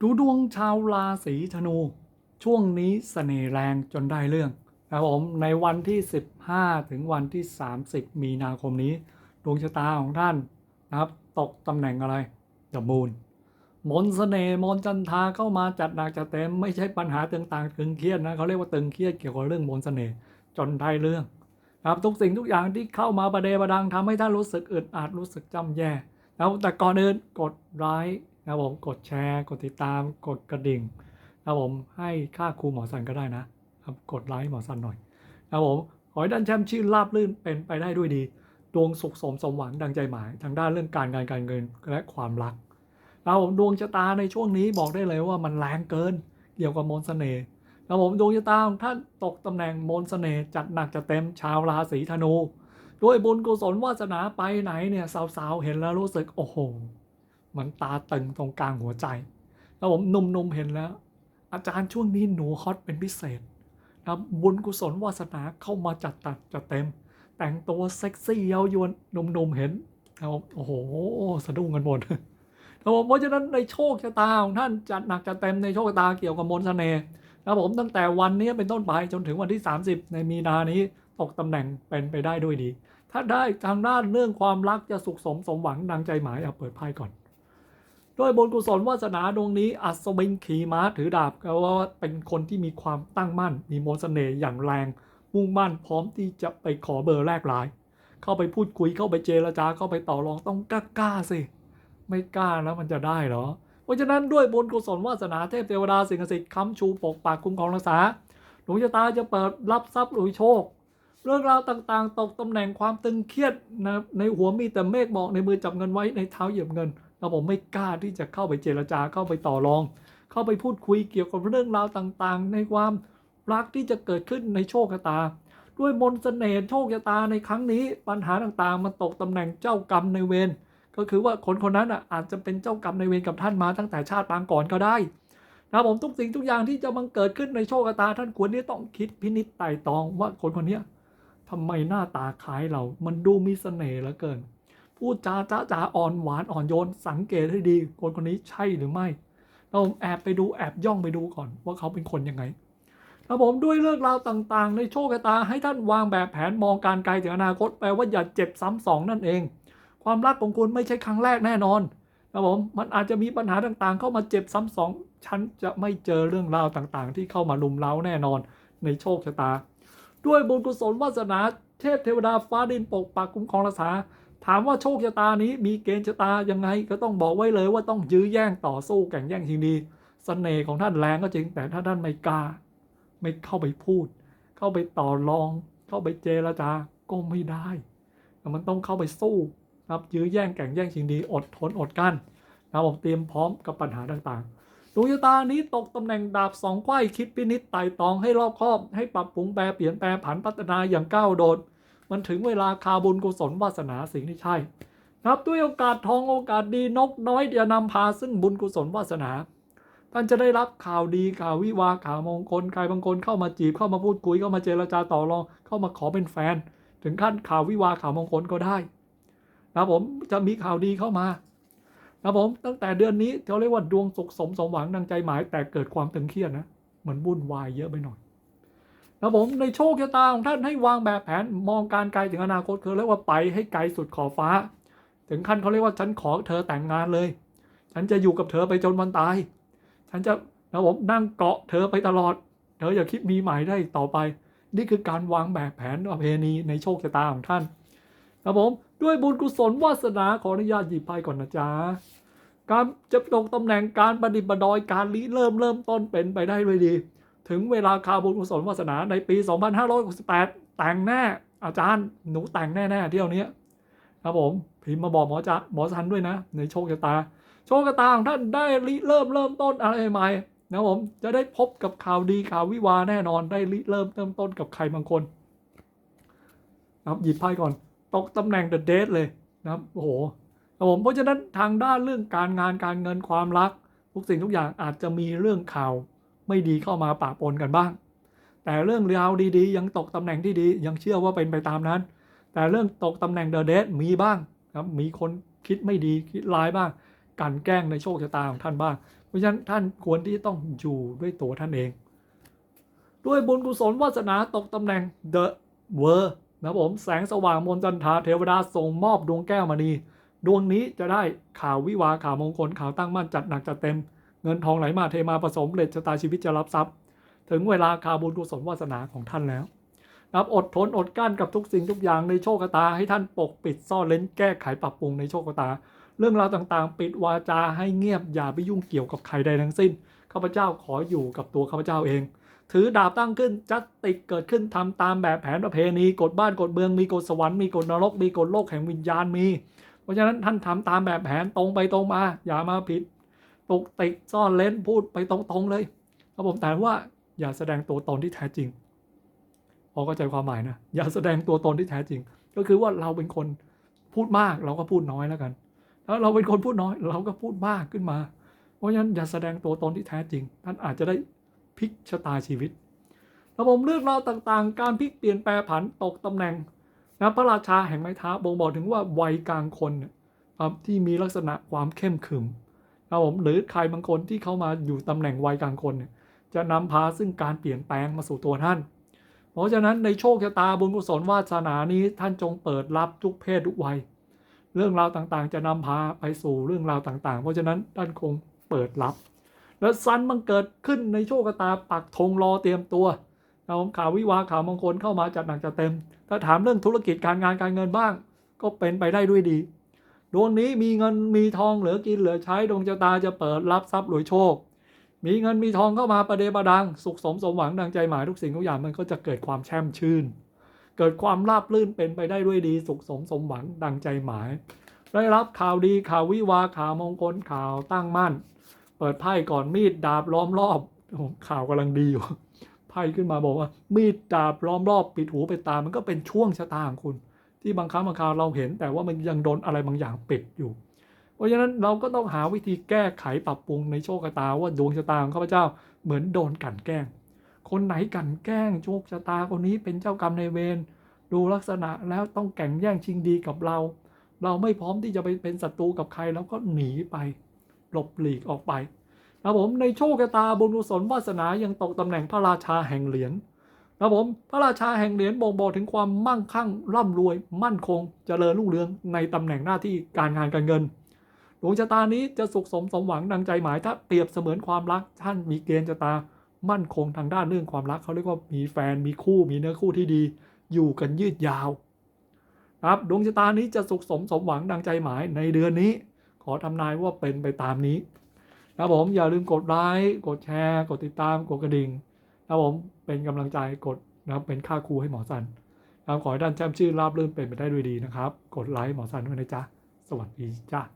ดูดวงชาวราศีธนู ช่วงนี้เสน่ห์แรงจนได้เรื่องนะครับผมในวันที่ 15 ถึงวันที่ 30 มีนาคมนี้ ดวงชะตาของท่านนะครับ ตกตำแหน่งอะไรดับมูลมนต์เสน่ห์มนจันทาเข้ามาจัดหนักจัดเต็มไม่ใช่ปัญหาต่างๆตึงเครียดนะเขาเรียกว่าตึงเครียดเกี่ยวกับเรื่องมนต์เสน่ห์จนได้เรื่องนะครับทุกสิ่งทุกอย่างที่เข้ามาประเดประดังทำให้ท่านรู้สึกอึดอัดรู้สึกจำแย่แล้วแต่ก่อนอื่นกดไลค์ นะครับผมกดแชร์ กดติดตาม กดกระดิ่งนะครับผมให้ค่าครูหมอสันก็ได้นะครับกดไลค์หมอสันหน่อยนะครับผมขอให้ท่านแชมป์ชื่นราบลื่นเป็นไปได้ด้วยดี ดวงสุขสมสมหวังดังใจหมายทางด้านเรื่องการงานการเงินและความรักนะครับผมดวงชะตาในช่วงนี้บอกได้เลยว่ามันแรงเกินเกี่ยวกับมนต์เสน่ห์นะครับผมดวงชะตาของท่านตกตำแหน่งมนต์เสน่ห์จัดหนักจัดเต็มชาวราศีธนูด้วยบุญกุศลวาสนาไปไหนเนี่ยสาวๆเห็นแล้วรู้สึกโอ้โห เหมันตาตึงตรงกลางหัวใจ แล้วผมนุ่มๆเห็นแล้ว อาจารย์ช่วงนี้หนูฮอตเป็นพิเศษนะครับบุญกุศลวาสนาเข้ามาจัดตัดจัดเต็ม แต่งตัวเซ็กซี่เย้ายวนนุ่มๆเห็นนะครับโอ้โหสะดุ้งกันหมดนะครับผมเพราะฉะนั้นในโชคชะตาของท่านจัดหนักจัดเต็มในโชคชะตาเกี่ยวกับมนต์เสน่ห์นะครับผมตั้งแต่วันนี้เป็นต้นไปจนถึงวันที่ 30 ในมีนานี้ตกตำแหน่งเป็นไปได้ด้วยดี ถ้าได้ทางด้านเรื่องความรักจะสุขสมสมหวังดังใจหมายเอาเปิดไพ่ก่อน ด้วยบนกุศลวาสนาดวงนี้ อัศวินขี่ม้าถือดาบก็ว่าเป็นคนที่มีความตั้งมั่น มีมนต์เสน่ห์อย่างแรง มุ่งมั่นพร้อมที่จะไปขอเบอร์แรกหลาย เข้าไปพูดคุยเข้าไปเจรจาเข้าไปต่อรองต้องกล้ากล้าๆสิ ไม่กล้าแล้วมันจะได้เหรอ เพราะฉะนั้นด้วยบุญกุศลวาสนาเทพเทวดาสิ่งศักดิ์สิทธิ์ค้ำชูปกปักคุ้มครองรักษาดวงชะตาจะเปิดรับทรัพย์หรือโชคเรื่องราวต่างๆ ตกตำแหน่งความตึงเครียดนะในหัวมีแต่เมฆบอกในมือจับเงินไว้ในเท้าเหยียบเงิน แล้วผมไม่กล้าที่จะเข้าไปเจรจาเข้าไปต่อรอง เข้าไปพูดคุยเกี่ยวกับเรื่องราวต่างๆ ในความรักที่จะเกิดขึ้นในโชคชะตา ด้วยมนต์เสน่ห์โชคชะตาในครั้งนี้ปัญหาต่างๆ มันตกตำแหน่งเจ้ากรรมในเวรก็คือว่าคนคนนั้นอะอาจจะเป็นเจ้ากรรมในเวรกับท่านมาตั้งแต่ชาติปางก่อนก็ได้นะผมทุกสิ่งทุกอย่างที่จะมังเกิดขึ้นในโชคชะตา ท่านควรที่ต้องคิดพินิจไต่ตองว่าคนคนนี้ทำไมหน้าตาคล้ายเรา มันดูมีเสน่ห์เหลือเกิน พูดจาจ้าจ๋าอ่อนหวานอ่อนโยน สังเกตให้ดีคนคนนี้ใช่หรือไม่เราแอบไปดูแอบย่องไปดูก่อนว่าเขาเป็นคนยังไงครับผมด้วยเรื่องราวต่างๆ ในโชคชะตาให้ท่านวางแบบแผนมองการไกลถึงอนาคตแปลว่าอย่าเจ็บซ้ำสองนั่นเอง ความรักของคุณไม่ใช่ครั้งแรกแน่นอนครับผมมันอาจจะมีปัญหาต่างๆ เข้ามาเจ็บซ้ำสองฉันจะไม่เจอเรื่องราวต่างๆ ที่เข้ามาลุมเล้าแน่นอนในโชคชะตา ด้วยบุญกุศลวาสนาเทพเทวดาฟ้าดินปกปักคุ้มครองรักษา ถามว่าโชคชะตานี้มีเกณฑ์ชะตายังไง ก็ต้องบอกไว้เลยว่าต้องยื้อแย่งต่อสู้แข่งแย่งชิงดีสเสน่ห์ของท่านแรงก็จริง แต่ถ้าท่านไม่กล้า ไม่เข้าไปพูด เข้าไปต่อรอง เข้าไปเจรจาก็ไม่ได้ มันต้องเข้าไปสู้นะครับยื้อแย่งแข่งแย่งชิงดี อดทนอดกั้นนะผมเตรียมพร้อมกับปัญหาต่างๆดวงชะตานี้ตกตำแหน่งดาบสองไขว้คิดพินิจไต่ตองให้รอบคอบ ให้ปรับปรุงแปรเปลี่ยนแปลผันพัฒนาอย่างก้าวโดด มันถึงเวลาคาบุญกุศลวาสนาสิ่งที่ใช่ครับด้วยโอกาสทองโอกาสดีนกน้อยจะนำพาซึ่งบุญกุศลวาสนา ท่านจะได้รับข่าวดีข่าววิวาข่าวมงคลใครบางคนเข้ามาจีบเข้ามาพูดคุยเข้ามาเจรจาต่อรอง เข้ามาขอเป็นแฟน ถึงขั้นข่าววิวาข่าวมงคลก็ได้นะผมจะมีข่าวดีเข้ามาครับผมตั้งแต่เดือนนี้เขาเรียกว่าดวงสุขสมสมหวังดังใจหมายแต่เกิดความตึงเครียดนะเหมือนวุ่นวายเยอะไปหน่อย ครับผมในโชคชะตาของท่านให้วางแบบแผนมองการไกลถึงอนาคตคือเรียกว่าไปให้ไกลสุดขอบฟ้า ถึงขั้นเขาเรียกว่าฉันขอเธอแต่งงานเลย ฉันจะอยู่กับเธอไปจนวันตาย ฉันจะนะผมนั่งเกาะเธอไปตลอด เธออย่าคิดมีใหม่ได้ต่อไป นี่คือการวางแบบแผนประเพณีในโชคชะตาของท่านครับผมด้วยบุญกุศลวาสนาขออนุญาตหยิบไพ่ก่อนนะจ๊ะการจะตกตำแหน่งการประดิษฐ์ประดอยการริเริ่มเริ่มต้นเป็นไปได้ด้วยดี ถึงเวลาคาบุญกุศลวาสนาในปี 2568 แต่งแน่ อาจารย์หนูแต่งแน่ๆเที่ยวนี้ครับผมพิมพ์มาบอกหมอจะหมอสันด้วยนะ ในโชคชะตา โชคชะตาของท่านได้ริเริ่มเริ่มต้นอะไรใหม่นะผมจะได้พบกับข่าวดีข่าววิวาแน่นอนได้ริเริ่มเริ่มต้นกับใครบางคนนะครับหยิบไพ่ก่อน ตกตำแหน่งเดอะเดทเลยนะครับโอ้โหครับผมเพราะฉะนั้นทางด้านเรื่องการงานการเงินความรัก ทุกสิ่งทุกอย่างอาจจะมีเรื่องข่าว ไม่ดีเข้ามาปะปนกันบ้าง แต่เรื่องราวดีๆ ยังตกตำแหน่งที่ดียังเชื่อว่าเป็นไปตามนั้น แต่เรื่องตกตำแหน่งเดอะเดทมีบ้างครับมีคนคิดไม่ดีคิดร้ายบ้างกลันแกล้งในโชคชะตาของท่านบ้าง เพราะฉะนั้นท่านควรที่ต้องอยู่ด้วยตัวท่านเอง ด้วยบุญกุศลวาสนาตกตำแหน่ง The w o r นะครับผมแสงสว่างมนจันทาเทวดาส่งมอบดวงแก้วมณีดวงนี้จะได้ข่าววิวาข่าวมงคลข่าวตั้งมั่นจัดหนักจัดเต็ม เงินทองไหลมาเทมาผสมเร็จชะตาชีวิตจะรับทรัพย์ ถึงเวลาข่าบุญกุศลวาสนาของท่านแล้วนับอดทนอดกั้นกับทุกสิ่งทุกอย่างในโชคชะตาให้ท่านปกปิดซ่อนเล้นแก้ไขปรับปรุงในโชคชะตา เรื่องราวต่างๆ ปิดวาจาให้เงียบอย่าไปยุ่งเกี่ยวกับใครใดทั้งสิ้นข้าพเจ้าขออยู่กับตัวข้าพเจ้าเอง ถือดาบตั้งขึ้นจัดติกเกิดขึ้นทำตามแบบแผนประเพณีกฎบ้านกฎเมืองมีกฎสวรรค์มีกฎนรกมีกฎโลกแห่งวิญญาณมี เพราะฉะนั้นท่านทำตามแบบแผนตรงไปตรงมา อย่ามาผิด ตกติกซ่อนเล้นพูดไปตรงๆเลยครับผมแต่ว่าอย่าแสดงตัวตนที่แท้จริงพอเข้าใจความหมายนะอย่าแสดงตัวตนที่แท้จริง ก็คือว่าเราเป็นคนพูดมากเราก็พูดน้อยแล้วกันถ้าเราเป็นคนพูดน้อยเราก็พูดมากขึ้นมา เพราะฉะนั้นอย่าแสดงตัวตนที่แท้จริง ท่านอาจจะได้พลิกชะตาชีวิตระบบเรื่องราวต่างๆ การพลิกเปลี่ยนแปลผันตกตำแหน่งนะพระราชาแห่งไม้เท้าบ่งบอกถึงว่าวัยกลางคนครับที่มีลักษณะความเข้มขึม นะผมหรือใครบางคนที่เข้ามาอยู่ตำแหน่งวัยกลางคนเนี่ยจะนำพาซึ่งการเปลี่ยนแปลงมาสู่ตัวท่าน เพราะฉะนั้นในโชคชะตาบุญกุศลวาสนานี้ท่านจงเปิดรับทุกเพศทุกวัย เรื่องราวต่างๆ จะนำพาไปสู่เรื่องราวต่างๆ เพราะฉะนั้นท่านคงเปิดรับ แล้วซันมันเกิดขึ้นในโชคชะตาปักธงรอเตรียมตัวนะผมข่าววิวาข่าวมงคลเข้ามาจัดหนักจัดเต็ม ถ้าถามเรื่องธุรกิจการงานการเงินบ้าง ก็เป็นไปได้ด้วยดี ดวงนี้มีเงินมีทองเหลือกินเหลือใช้ดวงชะตาจะเปิดรับทรัพย์รวยโชค มีเงินมีทองเข้ามาประเดประดัง สุขสมสมหวังดังใจหมายทุกสิ่งทุกอย่างมันก็จะเกิดความแช่มชื่น เกิดความราบรื่นเป็นไปได้ด้วยดี สุขสมสมหวังดังใจหมาย ได้รับข่าวดีข่าววิวาข่าวมงคลข่าวตั้งมั่น เปิดไพ่ก่อนมีดดาบล้อมรอบข่าวกำลังดีอยู่ไพ่ขึ้นมาบอกว่า มีดดาบล้อมรอบปิดหูปิดตามันก็เป็นช่วงชะตาของคุณ ที่บางครั้งบางคราวเราเห็น แต่ว่ามันยังโดนอะไรบางอย่างปิดอยู่ เพราะฉะนั้นเราก็ต้องหาวิธีแก้ไขปรับปรุงในโชคชะตาว่าดวงชะตาของข้าพเจ้าเหมือนโดนกั่นแกล้ง คนไหนกั่นแกล้งโชคชะตาคนนี้เป็นเจ้ากรรมในเวรดูลักษณะแล้วต้องแข่งแย่งชิงดีกับเรา เราไม่พร้อมที่จะไปเป็นศัตรูกับใครแล้วก็หนีไปหลบหลีกออกไปนะผมในโชคชะตาบุญกุศลวาสนายังตกตำแหน่งพระราชาแห่งเหรียญ นะผมพระราชาแห่งเหรียญบ่งบอกถึงความมั่งคั่งร่ำรวย มั่นคงเจริญรุ่งเรืองในตำแหน่งหน้าที่การงานการเงินดวงชะตานี้จะสุขสมสมหวังดังใจหมายถ้าเปรียบเสมือนความรักท่านมีเกณฑ์ชะตามั่นคงทางด้านเรื่องความรักเขาเรียกว่ามีแฟนมีคู่มีเนื้อคู่ที่ดี อยู่กันยืดยาวครับดวงชะตานี้จะสุขสมสมหวังดังใจหมายในเดือนนี้ ขอทำนายว่าเป็นไปตามนี้นะผมอย่าลืมกดไลค์กดแชร์ กดติดตามกดกระดิ่ง นะผมเป็นกำลังใจกดนะครับเป็นค่าครูให้หมอสันนะครับขอให้ท่านแจ่มชื่อราบรื่นเป็นไปได้ด้วยดีนะครับ กดไลค์หมอสันด้วยนะจ๊ะ สวัสดีจ้า